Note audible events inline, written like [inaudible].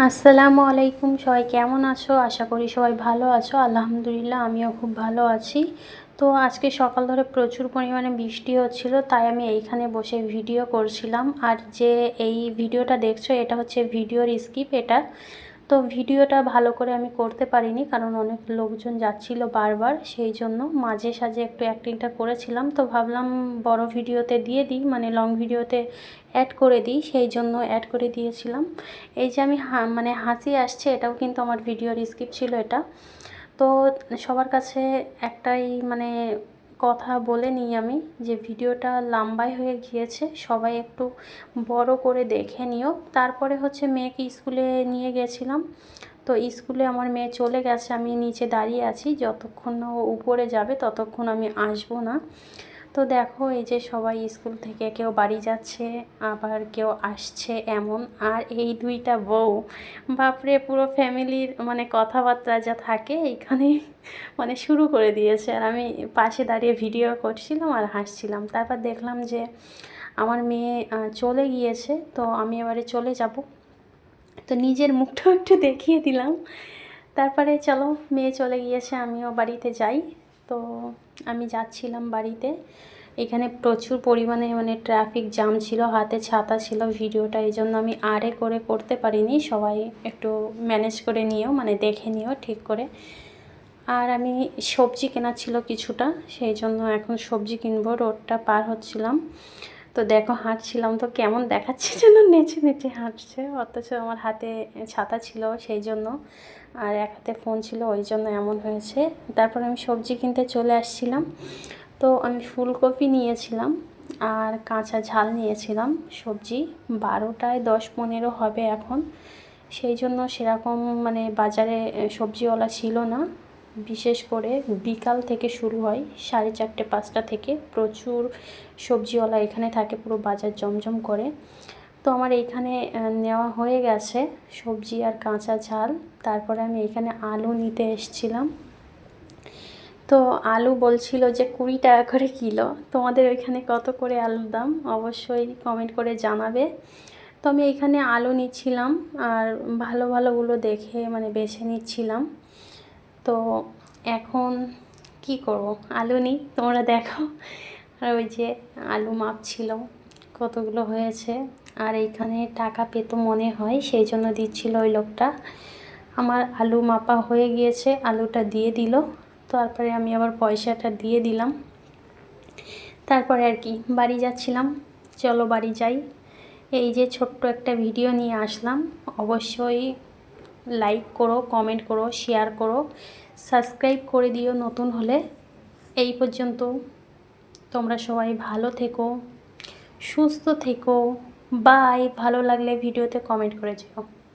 আসসালামু আলাইকুম, সবাই কেমন আছো? আশা করি সবাই ভালো আছো। আলহামদুলিল্লাহ, আমিও খুব ভালো আছি। তো আজকে সকাল ধরে প্রচুর পরিমাণে বৃষ্টি হচ্ছিল, তাই আমি এইখানে বসে ভিডিও করছিলাম। আর যে এই ভিডিওটা দেখছ, এটা হচ্ছে ভিডিওর স্কিপ। এটা তো ভিডিওটা ভালো করে আমি করতে পারিনি, কারণ অনেক লোকজন যাচ্ছিল বারবার, সেই জন্য মাঝে সাঝে একটু অ্যাক্টিংটা করেছিলাম। তো ভাবলাম বড় ভিডিওতে দিয়ে দিই মানে লং ভিডিওতে অ্যাড করে দিই, সেই জন্য অ্যাড করে দিয়েছিলাম। এই যে আমি মানে হাসি আসছে, এটাও কিন্তু আমার ভিডিওর স্কিপ ছিল এটা। তো সবার কাছে একটাই মানে কথা বলে নিই আমি যে ভিডিওটা লম্বাই হয়ে গিয়েছে, সবাই একটু বড় করে দেখে নিও। তারপরে হচ্ছে মেয়েকে স্কুলে নিয়ে গেছিলাম। তো স্কুলে আমার মেয়ে চলে গেছে, আমি নিচে দাঁড়িয়ে আছি, যতক্ষণ ও উপরে যাবে ততক্ষণ আমি আসব না। তো দেখো, এই যে সবাই স্কুল থেকে কেউ বাড়ি যাচ্ছে, আবার কেউ আসছে এমন। আর এই দুইটা বউ, বাপরে, পুরো ফ্যামিলির মানে কথাবার্তা যা থাকে এইখানে [laughs] মানে শুরু করে দিয়েছে। আর আমি পাশে দাঁড়িয়ে ভিডিও করছিলাম আর হাসছিলাম। তারপর দেখলাম যে আমার মেয়ে চলে গিয়েছে, তো আমি এবারে চলে যাব। তো নিজের মুখটাও একটু দেখিয়ে দিলাম। তারপরে চলো, মেয়ে চলে গিয়েছে, আমিও বাড়িতে যাই। তো আমি যাচ্ছিলাম বাড়িতে। এখানে প্রচুর পরিমাণে মানে ট্রাফিক জাম ছিল, হাতে ছাতা ছিল ভিডিওটা, এই জন্য আমি আরে করে করতে পারিনি। সবাই একটু ম্যানেজ করে নিও মানে দেখে নিও ঠিক করে। আর আমি সবজি কেনা ছিল কিছুটা, সেই জন্য এখন সবজি কিনবো। রোডটা পার হচ্ছিলাম। তো দেখো হাঁটছিলাম, তো কেমন দেখাচ্ছে [laughs] যেন নেচে নেচে হাঁটছে। অথচ আমার হাতে ছাতা ছিল সেই জন্য, আর এক হাতে ফোন ছিল, ওই জন্য এমন হয়েছে। তারপর আমি সবজি কিনতে চলে আসছিলাম, তো আমি ফুলকপি নিয়েছিলাম আর কাঁচা ঝাল নিয়েছিলাম। সবজি বারোটায় দশ পনেরো হবে এখন। সেই জন্য সেরকম মানে বাজারে সবজিওয়ালা ছিল না। বিশেষ করে বিকাল থেকে শুরু হয়, সাড়ে চারটে, পাঁচটা থেকে। প্রচুর সবজিওয়ালা এখানে থাকে, পুরো বাজার জমজম করে। তো আমার এইখানে নেওয়া হয়ে গেছে সবজি আর কাঁচা ঝাল। তারপরে আমি এখানে আলু নিতে এসছিলাম। তো আলু বলছিল যে কুড়ি টাকা করে কিলো। তোমাদের ওইখানে কত করে আলুর দাম? অবশ্যই কমেন্ট করে জানাবে। তো আমি এখানে আলু নিচ্ছিলাম আর ভালো ভালোগুলো দেখে মানে বেছে নিচ্ছিলাম। তো এখন কি করব? আলু নিই, তোমরা দেখো। আর ওই যে আলু মাপছিল, কতগুলো হয়েছে। আর এইখানে টাকা পেত মনে হয়, সেই জন্য দিচ্ছিল ওই লোকটা। আমার আলু মাপা হয়ে গিয়েছে, আলুটা দিয়ে দিল। তারপরে আমি আবার পয়সাটা দিয়ে দিলাম। তারপরে আর কি, বাড়ি যাচ্ছিলাম। চলো বাড়ি যাই। এই যে ছোট্ট একটা ভিডিও নিয়ে আসলাম। অবশ্যই লাইক করো কমেন্ট করো শেয়ার করো সাবস্ক্রাইব করে দিও নতুন হলে। এই পর্যন্ত তোমরা সবাই ভালো থেকো, সুস্থ থেকো। বাই ভালো লাগলে ভিডিওতে কমেন্ট করে যেও।